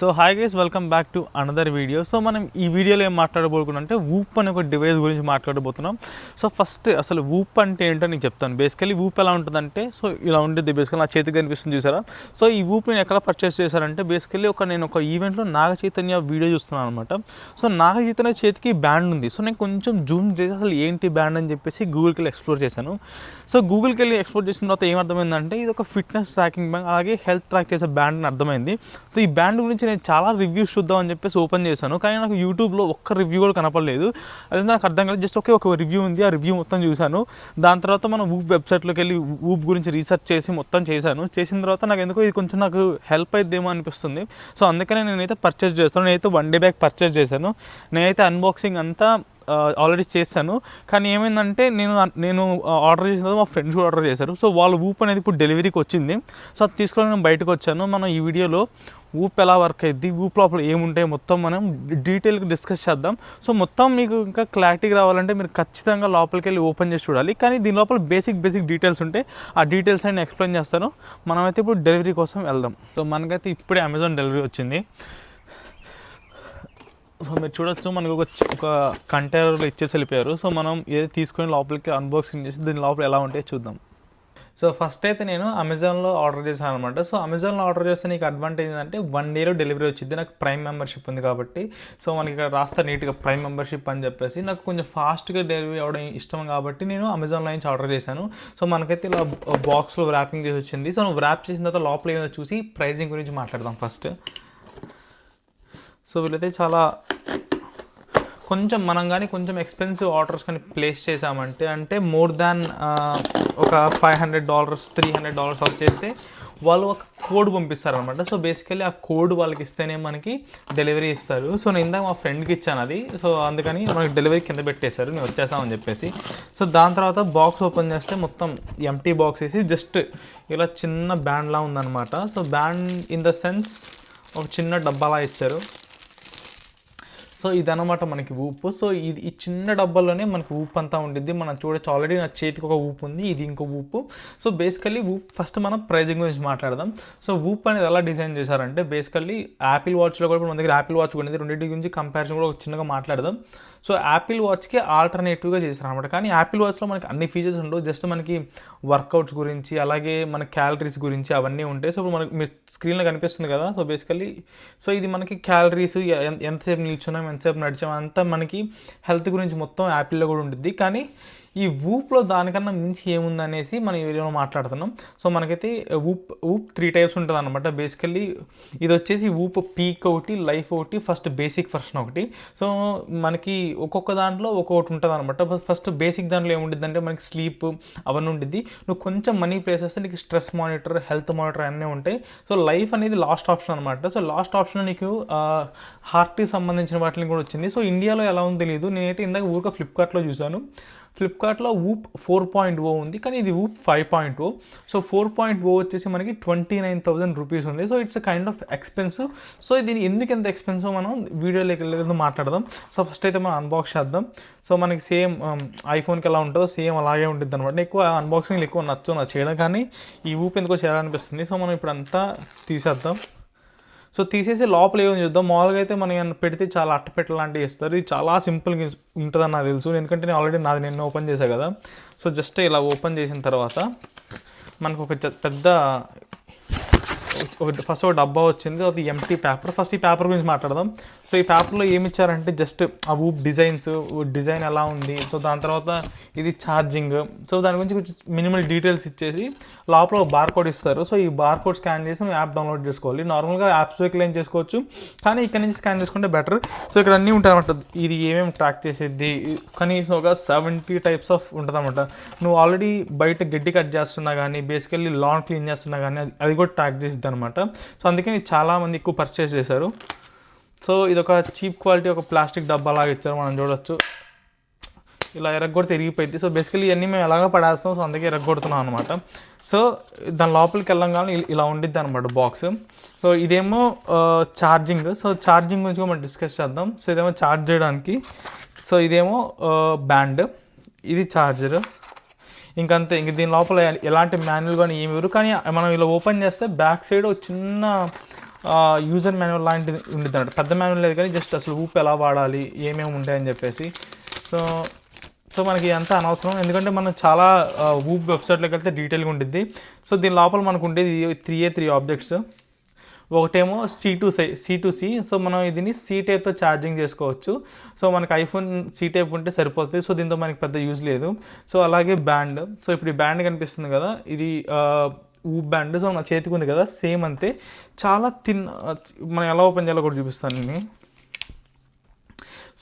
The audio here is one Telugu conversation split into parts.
So hi guys welcome back to another video so మనం ఈ వీడియోలో ఏం మాట్లాడబోతున్నాం అంటే వూప్ అనే ఒక డివైస్ గురించి మాట్లాడబోతున్నాం. సో ఫస్ట్ అసలు వూప్ అంటే ఏంటో నేను చెప్తాను. బేసికలీ వూప్ ఎలా ఉంటుందంటే సో ఇలా ఉంటుంది బేసికల్ నా చేతికి కనిపిస్తుంది చూసారా? సో ఈ వూప్ నేను ఎక్కడ పర్చేస్ చేశారంటే బేసికలీ ఒక నేను ఒక ఈవెంట్లో నాగ చైతన్య వీడియో చూస్తున్నాను అనమాట సో నాగ చైతన్య చేతికి బ్యాండ్ ఉంది. సో నేను కొంచెం జూమ్ చేసి అసలు ఏంటి బ్యాండ్ అని చెప్పేసి గూగుల్కి వెళ్ళి ఎక్స్ప్లోర్ చేశాను. సో గూగుల్కి వెళ్ళి ఎక్స్ప్లోర్ చేసిన తర్వాత ఏమర్థమైందంటే ఇది ఒక ఫిట్నెస్ ట్రాకింగ్ బ్యాండ్ అలాగే హెల్త్ ట్రాక్ చేసే బ్యాండ్ అని అర్థమైంది. సో ఈ బ్యాండ్ గురించి నేను చాలా రివ్యూస్ చూద్దాం అని చెప్పేసి ఓపెన్ చేశాను. కానీ నాకు యూట్యూబ్లో ఒక్క రివ్యూ కూడా కనపడలేదు. అది నాకు అర్థం కాలేదు. జస్ట్ ఒకే ఒక రివ్యూ ఉంది. ఆ రివ్యూ మొత్తం చూశాను. దాని తర్వాత మనం ఊప్ వెబ్సైట్లోకి వెళ్ళి ఊప్ గురించి రీసెర్చ్ చేసి మొత్తం చేశాను. చేసిన తర్వాత నాకు ఎందుకో ఇది కొంచెం నాకు హెల్ప్ అయిద్దేమో అనిపిస్తుంది. సో అందుకనే నేనైతే పర్చేస్ చేస్తాను. నేనైతే వన్ డే బ్యాగ్ పర్చేస్ చేశాను. నేనైతే అన్బాక్సింగ్ అంతా ఆల్రెడీ చేశాను. కానీ ఏమైందంటే నేను నేను ఆర్డర్ చేసిన మా ఫ్రెండ్స్ కూడా ఆర్డర్ చేశారు. సో వాళ్ళ ఊప్ అనేది ఇప్పుడు డెలివరీకి వచ్చింది. సో అది తీసుకొని నేను బయటకు వచ్చాను. మనం ఈ వీడియోలో ఊప్ ఎలా వర్క్ అయింది ఊప్ లోపల ఏముంటాయి మొత్తం మనం డీటెయిల్గా డిస్కస్ చేద్దాం. సో మొత్తం మీకు ఇంకా క్లారిటీగా రావాలంటే మీరు ఖచ్చితంగా లోపలికి వెళ్ళి ఓపెన్ చేసి చూడాలి. కానీ దీని లోపల బేసిక్ బేసిక్ డీటెయిల్స్ ఉంటాయి ఆ డీటెయిల్స్ అని ఎక్స్ప్లెయిన్ చేస్తాను. మనమైతే ఇప్పుడు డెలివరీ కోసం వెళ్దాం. సో మనకైతే ఇప్పుడే అమెజాన్ డెలివరీ వచ్చింది. సో మీరు చూడొచ్చు మనకు ఒక ఒక కంటైనర్లో ఇచ్చేసి వెళ్ళిపోయారు. సో మనం ఏది తీసుకొని లోపలికి అన్బాక్సింగ్ చేసి దీని లోపల ఎలా ఉంటాయో చూద్దాం. సో ఫస్ట్ అయితే నేను అమెజాన్లో ఆర్డర్ చేశాను అనమాట సో అమెజాన్లో ఆర్డర్ చేస్తే నీకు అడ్వాంటేజ్ ఏంటంటే వన్ డేలో డెలివరీ వచ్చింది నాకు ప్రైమ్ మెంబర్షిప్ ఉంది కాబట్టి. సో మనకి ఇక్కడ రాస్తా నీట్గా ప్రైమ్ మెంబర్షిప్ అని చెప్పేసి నాకు కొంచెం ఫాస్ట్గా డెలివరీ అవ్వడం ఇష్టం కాబట్టి నేను అమెజాన్లో నుంచి ఆర్డర్ చేశాను. సో మనకైతే ఇలా బాక్స్లో ర్యాపింగ్ చేసి వచ్చింది. సో నువ్వు ర్యాప్ చేసిన తర్వాత లోపల ఏదో చూసి ప్రైజింగ్ గురించి మాట్లాడదాం ఫస్ట్ సో వీళ్ళైతే చాలా కొంచెం మనం కానీ కొంచెం ఎక్స్పెన్సివ్ ఆర్డర్స్ కానీ ప్లేస్ చేసామంటే అంటే మోర్ దాన్ ఒక five hundred dollars three hundred dollars off చేస్తే వాళ్ళు ఒక కోడ్ పంపిస్తారు అనమాట సో బేసికలీ ఆ కోడ్ వాళ్ళకి ఇస్తేనే మనకి డెలివరీ ఇస్తారు. సో నేను ఇందాక మా ఫ్రెండ్కి ఇచ్చాను అది. సో అందుకని మనకి డెలివరీ కింద పెట్టేశారు. నేను వచ్చేసామని చెప్పేసి. సో దాని తర్వాత బాక్స్ ఓపెన్ చేస్తే మొత్తం ఎంటీ బాక్స్ వేసి జస్ట్ ఇలా చిన్న బ్యాండ్లా ఉందన్నమాట. So band in the sense ఒక చిన్న డబ్బాలా ఇచ్చారు. సో ఇదన్నమాట మనకి ఊపు. సో ఇది ఈ చిన్న డబ్బాలోనే మనకి ఊపు అంతా ఉండిద్ది. మనం చూడొచ్చు ఆల్రెడీ నా చేతికి ఒక ఊపు ఉంది ఇది ఇంకో Whoop. So basically Whoop first మనం ప్రైజింగ్ గురించి మాట్లాడదాం. సో ఊప్ అనేది ఎలా డిజైన్ చేశారంటే బేసికల్లీ యాపిల్ వాచ్లో కూడా మన దగ్గర యాపిల్ వాచ్ కూడా రెండింటి గురించి కంపారిజన్ కూడా ఒక చిన్నగా మాట్లాడదాం. సో యాపిల్ వాచ్కి ఆల్టర్నేటివ్గా చేశారు అనమాట కానీ యాపిల్ వాచ్లో మనకి అన్ని ఫీచర్స్ ఉండవు. జస్ట్ మనకి వర్కౌట్స్ గురించి అలాగే మన క్యాలరీస్ గురించి అవన్నీ ఉంటాయి. సో ఇప్పుడు మనకి మీ స్క్రీన్లో కనిపిస్తుంది కదా. సో బేసికల్లీ సో ఇది మనకి క్యాలరీస్ ఎంతసేపు నిల్చున్నాం ఎంతసేపు నడిచామంతా మనకి హెల్త్ గురించి మొత్తం యాపిల్లో కూడా ఉంటుంది కానీ ఈ ఊప్లో దానికన్నా మించి ఏముంది అనేసి మనం ఈ వీడియోలో మాట్లాడుతున్నాం. సో మనకైతే ఊప్ ఊప్ త్రీ టైప్స్ ఉంటుంది అనమాట బేసికల్లీ ఇది వచ్చేసి ఊప్ పీక్ ఒకటి లైఫ్ ఒకటి ఫస్ట్ బేసిక్ వర్షన్ ఒకటి. సో మనకి ఒక్కొక్క దాంట్లో ఒక్కొక్కటి ఉంటుంది అనమాట ఫస్ట్ బేసిక్ దాంట్లో ఏముంటుంది అంటే మనకి స్లీప్ అవన్నీ ఉంటుంది నువ్వు కొంచెం మనీ ప్లేస్ వస్తే నీకు స్ట్రెస్ మానిటర్ హెల్త్ మానిటర్ అన్నీ ఉంటాయి. సో లైఫ్ అనేది లాస్ట్ ఆప్షన్ అనమాట సో లాస్ట్ ఆప్షన్ నీకు హార్ట్కి సంబంధించిన వాటిని కూడా వచ్చింది. సో ఇండియాలో ఎలా ఉందో తెలియదు నేనైతే ఇందాక ఊరిక ఫ్లిప్కార్ట్లో చూశాను. ఫ్లిప్కార్ట్లో ఊప్ ఫోర్ పాయింట్ ఓ ఉంది కానీ ఇది Whoop five point O so four point O వచ్చేసి మనకి ట్వంటీ నైన్ థౌసండ్ రూపీస్ ఉంది so it's kind of expensive so దీని ఎందుకు ఎంత ఎక్స్పెన్సివ్ మనం వీడియోలోకి వెళ్ళేది మాట్లాడదాం. సో ఫస్ట్ అయితే మనం అన్బాక్స్ చేద్దాం. సో మనకి సేమ్ ఐఫోన్కి um, ఎలా ఉంటుందో సేమ్ అలాగే ఉంటుంది అనమాట ఎక్కువ అన్బాక్సింగ్లు ఎక్కువ నచ్చు నా చేయడం కానీ ఈ ఊప్ ఎందుకో చేయాలనిపిస్తుంది. సో మనం ఇప్పుడు అంతా తీసేద్దాం. సో తీసేసి లోపల ఏమని చూద్దాం? మామూలుగా అయితే మనం పెడితే చాలా అట్టపెట్ట లాంటివి ఇస్తారు ఇది చాలా సింపుల్గా ఉంటుందని నాకు తెలుసు. ఎందుకంటే నేను ఆల్రెడీ నాది నిన్న ఓపెన్ చేశాను కదా. సో జస్ట్ ఇలా ఓపెన్ చేసిన తర్వాత మనకు ఒక పెద్ద ఫస్ట్ ఒక డబ్బా వచ్చింది అది ఎంటీ పేపర్ ఫస్ట్ ఈ పేపర్ గురించి మాట్లాడదాం. సో ఈ పేపర్లో ఏమి ఇచ్చారంటే జస్ట్ ఆ ఊప్ డిజైన్స్ డిజైన్ ఎలా ఉంది? సో దాని తర్వాత ఇది ఛార్జింగ్ సో దాని గురించి కొంచెం మినిమల్ డీటెయిల్స్ ఇచ్చేసి లోపల ఒక బార్ కోడ్ ఇస్తారు. సో ఈ బార్ కోడ్ స్కాన్ చేసి యాప్ డౌన్లోడ్ చేసుకోవాలి. నార్మల్గా యాప్స్ క్లెయిమ్ చేసుకోవచ్చు. కానీ ఇక్కడ నుంచి స్కాన్ చేసుకుంటే బెటర్ సో ఇక్కడ అన్నీ ఉంటాయన్నమాట ఇది ఏమేమి ట్రాక్ చేసేది? కనీసం ఒక సెవెంటీ టైప్స్ ఆఫ్ ఉంటుందన్నమాట. నువ్వు ఆల్రెడీ బయట గడ్డి కట్ చేస్తున్నా కానీ బేసికల్లీ లాన్ క్లీన్ చేస్తున్నా కానీ అది కూడా ట్రాక్ చేసిద్ది అనమాట. సో అందుకని చాలామంది ఎక్కువ పర్చేస్ చేశారు. సో ఇది ఒక చీప్ క్వాలిటీ ఒక ప్లాస్టిక్ డబ్బా లాగా ఇచ్చారు మనం చూడొచ్చు. ఇలా ఎరగొడితే ఇరిగిపోయింది సో బేసికలీ ఇవన్నీ మేము ఎలాగో పడేస్తాం సో అందుకే ఎరగొడుతున్నాం అనమాట. సో దాని లోపలికి వెళ్ళంగానే ఇలా ఉండిద్ది అనమాట బాక్స్ సో ఇదేమో ఛార్జింగ్ సో ఛార్జింగ్ గురించి మనం డిస్కస్ చేద్దాం. సో ఇదేమో ఛార్జ్ చేయడానికి. సో ఇదేమో బ్యాండ్ ఇది ఛార్జర్ ఇంకంతే ఇంక దీని లోపల ఎలాంటి మాన్యువల్ కానీ ఏమి ఇవ్వరు. కానీ మనం ఇలా ఓపెన్ చేస్తే బ్యాక్ సైడ్ ఒక చిన్న యూజర్ మాన్యువల్ లాంటిది ఉండేది అన్నట్టు పెద్ద మాన్యువల్ లేదు కానీ జస్ట్ అసలు ఊపు ఎలా వాడాలి ఏమేమి ఉంటాయని చెప్పేసి. సో సో మనకి అంత అనవసరం. ఎందుకంటే మనం చాలా ఊప్ వెబ్సైట్లోకి వెళ్తే డీటెయిల్గా ఉంటుంది సో దీని లోపల మనకు ఉండేది త్రీ ఏ త్రీ ఆబ్జెక్ట్స్. ఒకటేమో C to C C to C so మనం దీన్ని సి టైప్తో ఛార్జింగ్ చేసుకోవచ్చు. సో మనకి ఐఫోన్ సి టైప్ ఉంటే సరిపోతుంది. సో దీంతో మనకి పెద్ద యూజ్ లేదు. సో అలాగే బ్యాండ్ సో ఇప్పుడు ఈ బ్యాండ్ కనిపిస్తుంది కదా. ఇది ఊ బ్యాండ్ సో నా చేతికి ఉంది కదా. సేమ్ అంతే. చాలా తిన్ మనం ఎలా ఓపెన్ చేయాలో కూడా చూపిస్తాను నేను.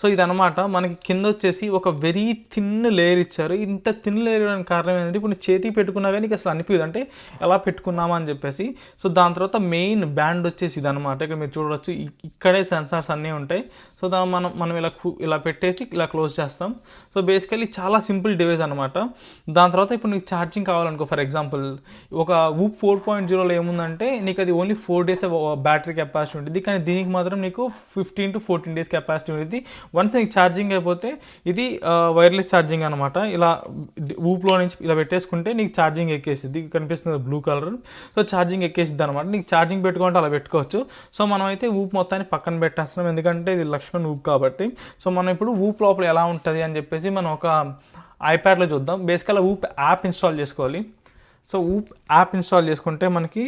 సో ఇదనమాట మనకి కింద వచ్చేసి ఒక వెరీ థిన్ లేయర్ ఇచ్చారు. ఇంత థిన్ లేయర్ ఇవ్వడానికి కారణం ఏంటంటే ఇప్పుడు చేతి పెట్టుకున్నా కానీ నీకు అసలు అనిపించదు అంటే ఎలా పెట్టుకున్నామా అని చెప్పేసి. సో దాని తర్వాత మెయిన్ బ్యాండ్ వచ్చేసి ఇదనమాట ఇక్కడ మీరు చూడవచ్చు ఇక్కడే సెన్సార్స్ అన్నీ ఉంటాయి. సో దాన్ని మనం మనం ఇలా ఇలా పెట్టేసి ఇలా క్లోజ్ చేస్తాం. సో బేసికలీ చాలా సింపుల్ డివైస్ అనమాట దాని తర్వాత ఇప్పుడు నీకు ఛార్జింగ్ కావాలనుకో ఫర్ ఎగ్జాంపుల్ ఒక ఊప్ ఫోర్ పాయింట్ జీరోలో ఏముందంటే నీకు అది only four days battery capacity ఉంటుంది. కానీ దీనికి మాత్రం నీకు fifteen to fourteen days capacity ఉంటుంది. వన్స్ నీకు ఛార్జింగ్ అయిపోతే ఇది వైర్లెస్ ఛార్జింగ్ అనమాట ఇలా ఊప్లో నుంచి ఇలా పెట్టేసుకుంటే నీకు ఛార్జింగ్ ఎక్కేసిద్ది. కనిపిస్తుంది బ్లూ కలర్ సో ఛార్జింగ్ ఎక్కేసిద్ది అనమాట నీకు ఛార్జింగ్ పెట్టుకుంటే అలా పెట్టుకోవచ్చు. సో మనం అయితే ఊప్ మొత్తాన్ని పక్కన పెట్టేస్తున్నాం. ఎందుకంటే ఇది లక్ష్మణ్ ఊప్ కాబట్టి. సో మనం ఇప్పుడు ఊప్ లోపల ఎలా ఉంటుంది అని చెప్పేసి మనం ఒక ఐప్యాడ్లో చూద్దాం. బేసికల్గా ఊప్ యాప్ ఇన్స్టాల్ చేసుకోవాలి. సో ఊప్ యాప్ ఇన్స్టాల్ చేసుకుంటే మనకి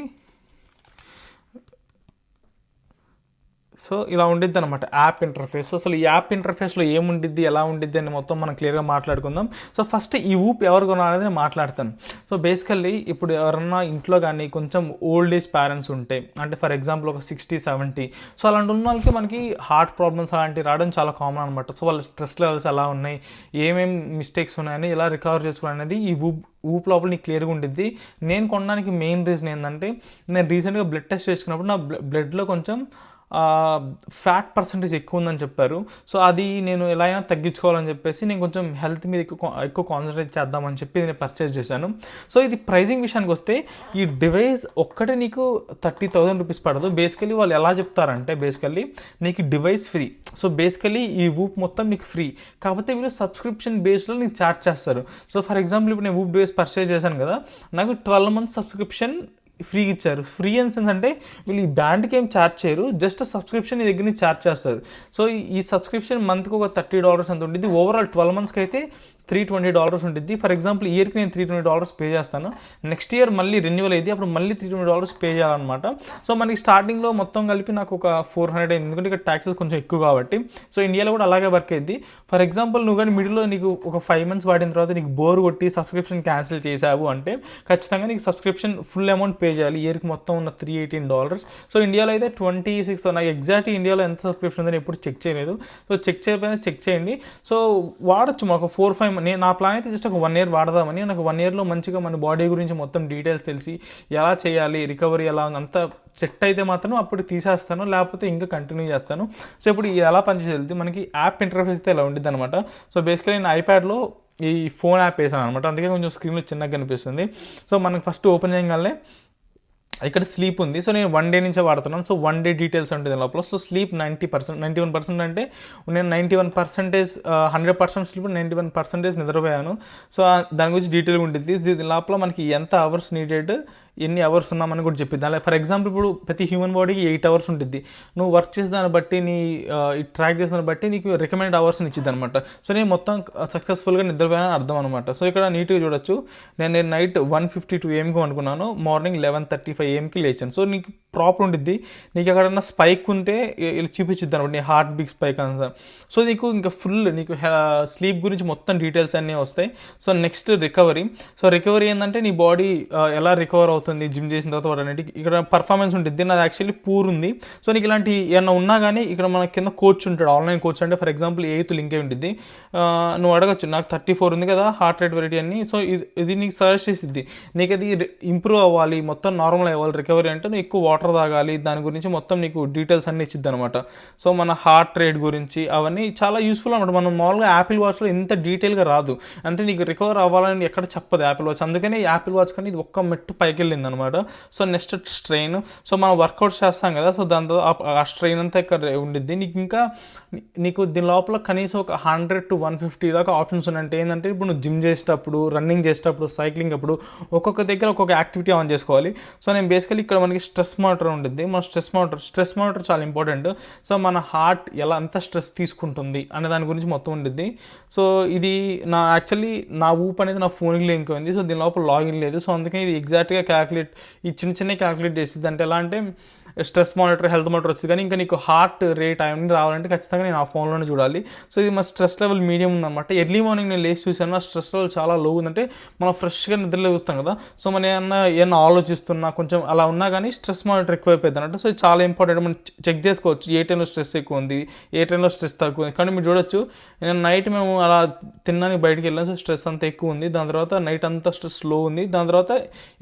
సో ఇలా ఉండిద్ది అనమాట యాప్ ఇంటర్ఫేస్. అసలు ఈ యాప్ ఇంటర్ఫేస్లో ఏముండిద్ది ఎలా ఉండిద్ది అని మొత్తం మనం క్లియర్గా మాట్లాడుకుందాం. సో ఫస్ట్ ఈ ఊప్ ఎవరు కొనాలనేది నేను మాట్లాడతాను. సో బేసికల్లీ ఇప్పుడు ఎవరన్నా ఇంట్లో కానీ కొంచెం ఓల్డ్ ఏజ్ పేరెంట్స్ ఉంటే అంటే ఫర్ ఎగ్జాంపుల్ ఒక సిక్స్టీ సెవెంటీ సో అలాంటి ఉన్న వాళ్ళకి మనకి హార్ట్ ప్రాబ్లమ్స్ అలాంటివి రావడం చాలా కామన్ అనమాట సో వాళ్ళ స్ట్రెస్ లెవెల్స్ ఎలా ఉన్నాయి ఏమేమి మిస్టేక్స్ ఉన్నాయని ఎలా రికవర్ చేసుకోవాలనేది ఈ ఊప్ ఊప్ లోపల నీకు క్లియర్గా ఉండిద్ది. నేను కొనడానికి మెయిన్ రీజన్ ఏంటంటే నేను రీసెంట్గా బ్లడ్ టెస్ట్ చేసుకున్నప్పుడు నా బ్లడ్లో కొంచెం ఫ్యాట్ పర్సంటేజ్ ఎక్కువ ఉందని చెప్పారు. సో అది నేను ఎలా అయినా తగ్గించుకోవాలని చెప్పేసి నేను కొంచెం హెల్త్ మీద ఎక్కువ ఎక్కువ కాన్సన్ట్రేట్ చేద్దామని చెప్పి నేను పర్చేజ్ చేశాను. సో ఇది ప్రైజింగ్ విషయానికి వస్తే ఈ డివైస్ ఒక్కటే నీకు థర్టీ థౌజండ్ రూపీస్ పడదు. బేసికలీ వాళ్ళు ఎలా చెప్తారంటే బేసికల్లీ నీకు డివైస్ ఫ్రీ సో బేసికలీ ఈ ఊప్ మొత్తం నీకు ఫ్రీ కాకపోతే వీళ్ళు సబ్స్క్రిప్షన్ బేస్లో నీకు ఛార్జ్ చేస్తారు. సో ఫర్ ఎగ్జాంపుల్ ఇప్పుడు నేను ఊప్ డివైస్ పర్చేజ్ చేశాను కదా నాకు ట్వెల్వ్ మంత్స్ సబ్స్క్రిప్షన్ ఫ్రీ ఇచ్చారు. ఫ్రీ అని సెన్స్ అంటే వీళ్ళు ఈ బ్యాండ్కి ఏం ఛార్జ్ చేయరు జస్ట్ సబ్స్క్రిప్షన్ ఈ దగ్గర నుంచి ఛార్జ్ చేస్తారు. సో ఈ- ఈ సబ్స్క్రిప్షన్ మంత్కి ఒక థర్టీ డాలర్స్ అంత ఉంటుంది ఓవరాల్ ట్వెల్వ్ మంత్స్కి అయితే త్రీ ట్వంటీ డాలర్స్ ఉంటుంది ఫర్ ఎగ్జాంపుల్ ఇయర్కి నేను త్రీ ట్వంటీ డాలర్స్ పే చేస్తాను. నెక్స్ట్ ఇయర్ మళ్ళీ రెన్యువల్ అయితే అప్పుడు మళ్ళీ త్రీ ట్వంటీ డాలర్స్ పే చేయాలన్నమాట. సో మనకి స్టార్టింగ్లో మొత్తం కలిపి నాకు ఒక ఫోర్ హండ్రెడ్ అయింది. ఎందుకంటే ఇక్కడ ట్యాక్సెస్ కొంచెం ఎక్కువ కాబట్టి. సో ఇండియాలో కూడా అలాగే వర్క్ అయింది ఫర్ ఎగ్జాంపుల్ నువ్వు కానీ మిడిల్లో నీకు ఒక ఫైవ్ మంత్స్ వాడిన తర్వాత నీకు బోర్ కొట్టి సబ్స్క్రిప్షన్ క్యాన్సిల్ చేసావు అంటే ఖచ్చితంగా నీకు సబ్స్క్రిప్షన్ ఫుల్ అమౌంట్ పే చేయాలి. ఇయర్కి మొత్తం ఉన్న త్రీ ఎయిటీన్ డాలర్స్ సో ఇండియాలో అయితే ట్వంటీ సిక్స్ నాకు ఎగ్జాక్ట్ ఇండియాలో ఎంత సబ్స్క్రిప్షన్ ఉందని ఎప్పుడు చెక్ చేయలేదు. సో చెక్ చేయకపోయినా చెక్ చేయండి. సో వాడచ్చు మాకు ఫోర్ ఫైవ్ నేను నా ప్లాన్ అయితే జస్ట్ ఒక వన్ ఇయర్ వాడదామని నాకు వన్ ఇయర్లో మంచిగా మన బాడీ గురించి మొత్తం డీటెయిల్స్ తెలిసి ఎలా చేయాలి రికవరీ ఎలా ఉంది అంతా సెట్ అయితే మాత్రం అప్పుడు తీసేస్తాను లేకపోతే ఇంకా కంటిన్యూ చేస్తాను. సో ఇప్పుడు ఇది ఎలా పనిచేసేది? మనకి యాప్ ఇంటర్ఫేస్ అయితే ఇలా ఉండిద్ది అనమాట సో బేసికలీ నేను ఐప్యాడ్లో ఈ ఫోన్ యాప్ వేసాను అనమాట అందుకే కొంచెం స్క్రీన్లో చిన్నగా కనిపిస్తుంది. సో మనకి ఫస్ట్ ఓపెన్ చేయగానే ఇక్కడ స్లీప్ ఉంది. సో నేను వన్ డే నుంచే వాడుతున్నాను. సో వన్ డే డీటెయిల్స్ ఉంటుంది లోపల. So sleep ninety percent ninety one percent అంటే నేను ninety one percentage hundred percent sleep ninety one percentage నిద్రపోయాను సో దాని గురించి డీటెయిల్గా ఉంటుంది దీని లోపల మనకి ఎంత అవర్స్ నీడెడ్ ఎన్ని అవర్స్ ఉన్నామని కూడా చెప్పిద్ది. అలా ఫర్ ఎగ్జాంపుల్ ఇప్పుడు ప్రతి హ్యూమన్ బాడీకి ఎయిట్ అవర్స్ ఉంటుంది నువ్వు వర్క్ చేసిన దాన్ని బట్టి నీ ట్రాక్ చేసిన దాన్ని బట్టి నీకు రికమెండ్ అవర్స్ని ఇచ్చింది అనమాట సో నేను మొత్తం సక్సెస్ఫుల్గా నిద్రపోయానని అర్థం అనమాట సో ఇక్కడ నీట్గా చూడొచ్చు. నేను నేను నైట్ వన్ ఫిఫ్టీ టూ ఏఎంకి అనుకున్నాను మార్నింగ్ లెవెన్ థర్టీ ఫైవ్ ఏఎంకి లేచాను. సో నీకు ప్రాపర్ ఉండిద్ది. నీకు ఎక్కడన్నా స్పైక్ ఉంటే ఇలా చూపించిద్ది అనమాట నీ హార్ట్ బీట్ స్పైక్ అంతా సో నీకు ఇంకా ఫుల్ నీకు స్లీప్ గురించి మొత్తం డీటెయిల్స్ అన్నీ వస్తాయి. So next recovery so recovery ఏంటంటే నీ బాడీ ఎలా రికవర్ అవుతుంది జిమ్ చేసిన తర్వాత వాటన్నిటికి ఇక్కడ పర్ఫార్మెన్స్ ఉంటుంది. నాది యాక్చువల్లీ పూర్ ఉంది. సో నీకు ఇలాంటి ఏమన్నా ఉన్నా కానీ ఇక్కడ మన కింద కోచ్ ఉంటాడు. ఆన్లైన్ కోచ్ అంటే ఫర్ ఎగ్జాంపుల్ ఎయిత్ లింక్ అయి ఉంటుంది నువ్వు అడగచ్చు నాకు థర్టీ ఫోర్ ఉంది కదా హార్ట్ రేట్ వెరైటీ అని సో ఇది ఇది నీకు సజెస్ట్ చేసిద్ది. నీకు అది ఇంప్రూవ్ అవ్వాలి మొత్తం నార్మల్ అవ్వాలి రికవరీ అంటే నువ్వు ఎక్కువ వాటర్ తాగాలి. దాని గురించి మొత్తం నీకు డీటెయిల్స్ అన్ని ఇచ్చిద్ది అనమాట సో మన హార్ట్ రేట్ గురించి అవన్నీ చాలా యూస్ఫుల్ అనమాట మనం మామూలుగా యాపిల్ వాచ్లో ఇంత డీటెయిల్గా రాదు. అంటే నీకు రికవర్ అవ్వాలని ఎక్కడ చెప్పదు యాపిల్ వాచ్ అందుకనే యాపిల్ వాచ్ కానీ ఇది ఒక్క మెట్టు పైకి వెళ్ళింది వెళ్ళింది అనమాట సో నెక్స్ట్ స్ట్రెయిన్. సో మనం వర్కౌట్ చేస్తాం కదా సో దాంతో ఆ- స్ట్రెయిన్ అంతా ఇక్కడ ఉండిద్ది. నీకు ఇంకా నీకు దీని లోపల కనీసం ఒక హండ్రెడ్ టు వన్ ఫిఫ్టీ దాకా ఆప్షన్స్ ఉన్నాయంటే ఏంటంటే ఇప్పుడు నువ్వు జిమ్ చేసేటప్పుడు రన్నింగ్ చేసేటప్పుడు సైక్లింగ్ అప్పుడు ఒక్కొక్క దగ్గర ఒక్కొక్క యాక్టివిటీ ఆన్ చేసుకోవాలి. సో నేను బేసికలీ ఇక్కడ మనకి స్ట్రెస్ మానిటర్ ఉంటుంది మన స్ట్రెస్ మానిటర్ స్ట్రెస్ మానిటర్ చాలా ఇంపార్టెంట్. సో మన హార్ట్ ఎలా అంత స్ట్రెస్ తీసుకుంటుంది అనే దాని గురించి మొత్తం ఉండిద్ది. సో ఇది నా యాక్చువల్లీ నా ఊప్ అనేది నా ఫోన్కి లింక్ అయింది. సో దీని లోపల లాగిన్ లేదు. సో అందుకని ఇది ఎగ్జాక్ట్గా క్యాలిక్యులేట్ ఈ చిన్న చిన్న క్యాలిక్యులేట్ చేసేది అంటే ఎలా అంటే స్ట్రెస్ మానిటర్ హెల్త్ మానిటర్ వచ్చింది. కానీ ఇంకా నీకు హార్ట్ రేట్ అవన్నీ రావాలంటే ఖచ్చితంగా నేను ఆ ఫోన్లోనే చూడాలి. సో ఇది మా స్ట్రెస్ లెవెల్ మీడియం ఉందన్నమాట. ఎర్లీ మార్నింగ్ నేను లేచి చూసాను నా స్ట్రెస్ లెవెల్ చాలా లో ఉందంటే మనం ఫ్రెష్గా నిద్రలో చూస్తాం కదా. సో మనం ఏమన్నా ఏమన్నా ఆలోచిస్తున్నా కొంచెం అలా ఉన్నా కానీ స్ట్రెస్ మానిటర్ ఎక్కువ అయిపోయింది అన్నట్టు. సో ఇది చాలా ఇంపార్టెంట్ మనం చెక్ చేసుకోవచ్చు. ఏ టైంలో స్ట్రెస్ ఎక్కువ ఉంది? ఏ టైంలో స్ట్రెస్ తక్కువ ఉంది? కానీ మీరు చూడొచ్చు నేను నైట్ మేము అలా తిన్నానికి బయటికి వెళ్ళాను సో స్ట్రెస్ అంతా ఎక్కువ ఉంది. దాని తర్వాత నైట్ అంతా స్ట్రెస్లో ఉంది. దాని తర్వాత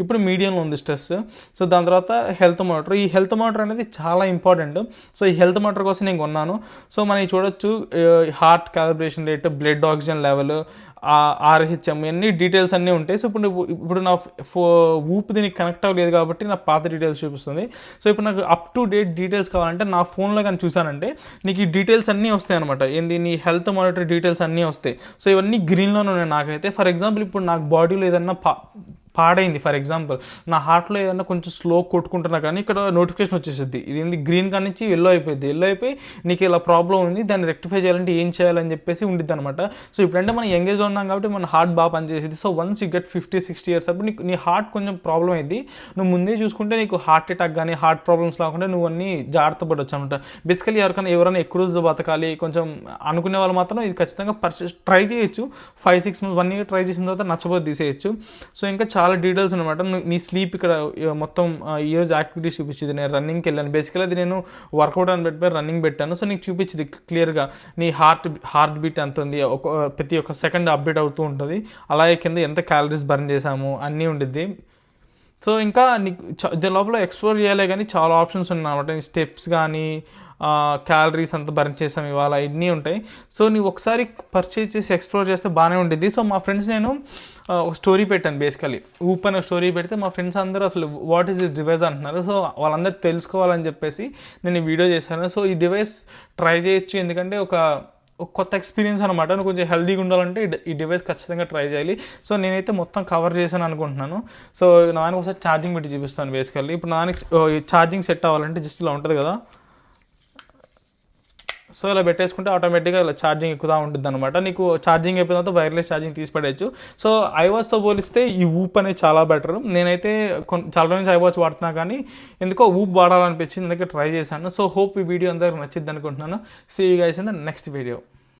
ఇప్పుడు మీడియంలో ఉంది స్ట్రెస్. సో దాని తర్వాత హెల్త్ మానిటర్. ఈ హెల్త్ మానిటర్ అనేది చాలా ఇంపార్టెంట్. సో ఈ హెల్త్ మోటర్ కోసం నేను కొన్నాను. సో మనం చూడొచ్చు. Heart calibration rate blood oxygen level RHM ఇవన్నీ డీటెయిల్స్ అన్నీ ఉంటాయి. సో ఇప్పుడు ఇప్పుడు నా ఫో ఊపు దీనికి కనెక్ట్ అవ్వలేదు కాబట్టి నా పాత డీటెయిల్స్ చూపిస్తుంది. సో ఇప్పుడు నాకు అప్ టు డేట్ డీటెయిల్స్ కావాలంటే నా ఫోన్లో కానీ చూసానంటే నీకు ఈ డీటెయిల్స్ అన్నీ వస్తాయి అనమాట ఏంది? నీ హెల్త్ మానిటర్ డీటెయిల్స్ అన్నీ వస్తాయి. సో ఇవన్నీ గ్రీన్లోనే ఉన్నాయి నాకైతే. ఫర్ ఎగ్జాంపుల్ ఇప్పుడు నాకు బాడీలో ఏదన్నా పా పాడైంది. ఫర్ ఎగ్జాంపుల్ నా హార్ట్లో ఏదైనా కొంచెం స్లో కొట్టుకుంటున్నా కానీ ఇక్కడ నోటిఫికేషన్ వచ్చేసిద్ది. ఇది ఏంది? గ్రీన్ కాడి నుంచి ఎల్లో అయిపోయింది. ఎల్లో అయిపోయి నీకు ఇలా ప్రాబ్లం ఉంది దాన్ని రెక్టిఫై చేయాలంటే ఏం చేయాలని చెప్పేసి ఉండిద్ది అనమాట సో ఇప్పుడంటే మనం ఎంగేజ్ ఉన్నాం కాబట్టి మన హార్ట్ బాగా పనిచేసేది so once you get fifty sixty years అప్పుడు నీకు నీ హార్ట్ కొంచెం ప్రాబ్లం అయింది నువ్వు ముందే చూసుకుంటే నీకు హార్ట్ అటాక్ కానీ హార్ట్ ప్రాబ్లమ్స్ రాకుండా నువ్వు అన్ని జాగ్రత్త పడవచ్చు అనమాట బేసికలీ ఎవరికైనా ఎవరైనా ఎక్కువ రోజులు బతకాలి కొంచెం అనుకునే వాళ్ళు మాత్రం ఇది ఖచ్చితంగా పర్చేస్ ట్రై చేయొచ్చు. Five six months one year try చేసిన తర్వాత నచ్చబోతు తీసేయచ్చు. సో ఇంకా చాలా చాలా డీటెయిల్స్ అనమాట నీ స్లీప్ ఇక్కడ మొత్తం ఇయర్స్ యాక్టివిటీస్ చూపించింది. నేను రన్నింగ్కి వెళ్ళాను. బేసికలీ అది నేను వర్కౌట్ అని పెట్టి రన్నింగ్ పెట్టాను. సో నీకు చూపించింది క్లియర్గా నీ హార్ట్ హార్ట్ బీట్ ఎంత ఉంది. ఒక ప్రతి ఒక్క సెకండ్ అప్డేట్ అవుతూ ఉంటుంది. అలాగే కింద ఎంత క్యాలరీస్ బర్న్ చేసాము అన్నీ ఉండిద్ది. సో ఇంకా నీకు చ- దీని లోపల ఎక్స్ప్లోర్ చేయాలి కానీ చాలా ఆప్షన్స్ ఉన్నాయి అన్నమాట. స్టెప్స్ కానీ క్యాలరీస్ అంతా బర్న్ చేసాం ఇవాళ ఇన్ని ఉంటాయి. సో నీవు ఒకసారి పర్చేజ్ చేసి ఎక్స్ప్లోర్ చేస్తే బాగానే ఉంటుంది సో మా ఫ్రెండ్స్ నేను ఒక స్టోరీ పెట్టాను బేసికలీ ఊప్ అనే స్టోరీ పెడితే మా ఫ్రెండ్స్ అందరూ అసలు వాట్ ఈస్ దిస్ డివైస్ అంటున్నారు. సో వాళ్ళందరూ తెలుసుకోవాలని చెప్పేసి నేను ఈ వీడియో చేశాను. సో ఈ డివైస్ ట్రై చేయొచ్చు. ఎందుకంటే ఒక కొత్త ఎక్స్పీరియన్స్ అనమాట నువ్వు కొంచెం హెల్దీగా ఉండాలంటే ఈ డివైస్ ఖచ్చితంగా ట్రై చేయాలి. సో నేనైతే మొత్తం కవర్ చేశాను అనుకుంటున్నాను. సో నానికి ఒకసారి ఛార్జింగ్ పెట్టి చూపిస్తాను బేసికల్లీ ఇప్పుడు నానికి ఛార్జింగ్ సెట్ అవ్వాలంటే జస్ట్ ఇలా ఉంటుంది కదా. సో ఇలా పెట్టేసుకుంటే ఆటోమేటిక్గా ఇలా ఛార్జింగ్ ఎక్కువ ఉంటుంది అనమాట నీకు ఛార్జింగ్ అయిపోయిన తర్వాత వైర్లెస్ ఛార్జింగ్ తీసి పడేయచ్చు సో ఐవాచ్తో పోలిస్తే ఈ ఊప్ అనేది చాలా బెటర్ నేనైతే కొన్ని చాలా రోజు నుంచి ఐవాచ్ వాడుతున్నా కానీ ఎందుకో ఊప్ వాడాలనిపించింది. అందుకే ట్రై చేశాను. సో హోప్ ఈ వీడియో అందరికి నచ్చిద్ది అనుకుంటున్నాను. See you guys in the next video